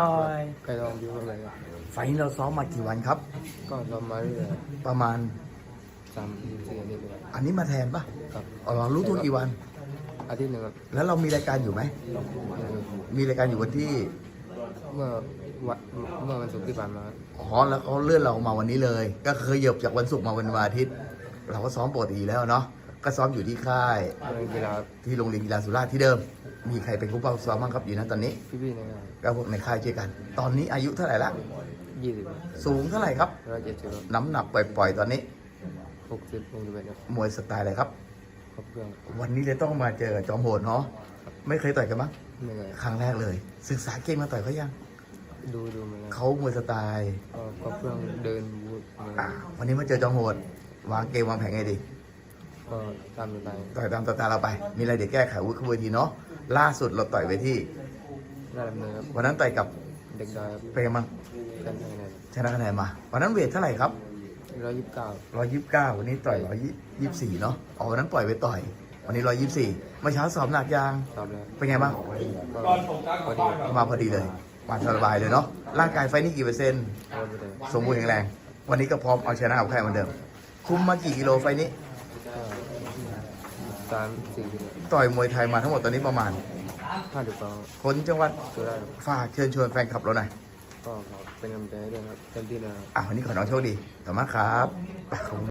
หน่อยใครลองดูกันเลยครับไฟล์นี้เราซ้อมมากี่วันครับ ก็ทำมาเรื่อยประมาณ ๆสามสี่อาทิตย์เลยอันนี้มาแทนปะครับอ๋อเรารู้ตัวกี่วัน อาทิตย์หนึ่งครับแล้วเรามีรายการอยู่ไหม มีรายการอยู่วันที่เมื่อวันเมื่อวันศุกร์ที่ผ่านมาครับอ๋อแล้วเขาเลื่อนเรามาวันนี้เลย ก็คือเหยียบจากวันศุกร์มาวันวันอาทิตย์ เราก็ซ้อมปกติอยู่แล้วเนาะ ก็ซ้อมอยู่ที่ค่ายเล่นกีฬาที่โรงเรียนกีฬาสุราษฎร์ที่เดิม มีใครเป็นผู้เป้าซ้อมบ้างครับอยู่นะตอนนี้พี่ๆในงานก็พวกในค่ายช่วยกัน ตอนนี้อายุเท่าไหร่ละยี่สิบสูงเท่าไหร่ครับ ร้อยเจ็ดสิบน้ำหนักปล่อย ๆ ตอนนี้ หกสิบหกสิบเอ็ดครับมวยสไตล์อะไรครับ ครบเครื่องวันนี้เลยต้องมาเจอกับจอมโหดเนาะไม่เคยต่อยกันมั้งไม่เลยครั้งแรกเลย ศึกษาเก่งมาต่อยเขายังดูดูมาแล้วเขามวยสไตล์ก็ครบเครื่องเดินวูดอะไรอะวันนี้มาเจอจอมโหดวางเกมวางแผนไงดี ก็ตามสไตล์ต่อยตามสไตล์เราไป มีอะไรเดี๋ยวแก้ไขวุฒิขบวนทีเนาะล่าสุดเราต่อยไปที่ได้ดำเนินครับวันนั้นต่อยกับเด็กดอยครับเป็นไงบ้างกันยังไงชนะคะแนนมา วันนั้นเวทเท่าไหร่ครับร้อยยี่สิบเก้าร้อยยี่สิบเก้าวันนี้ต่อยร้อยยี่สิบสี่เนาะอ๋อวันนั้นปล่อยไปต่อย วันนี้ร้อยยี่สิบสี่เมื่อเช้าสอบหนักยางตอบเลยเป็นไงบ้างก็พอดีครับมาพอดีเลยมาสบายเลยเนาะร่างกายไฟนี่กี่เปอร์เซ็นต์ พอดีเลยสมบูรณ์แข็งแรง วันนี้ก็พร้อมเอาชนะกับใครเหมือนเดิม คุมมากี่กิโลไฟนี้ก็ สามสี่ต่อยมวยไทยมาทั้งหมดตอนนี้ประมาณห้าสิบสองคนจังหวัดสุดได้ครับฝากเชิญชวนแฟนคลับเราหน่อยก็ขอเป็นกำลังใจให้ด้วยครับเต็มที่เลยครับอะวันนี้ขอน้องโชคดีขอบคุณมากครับ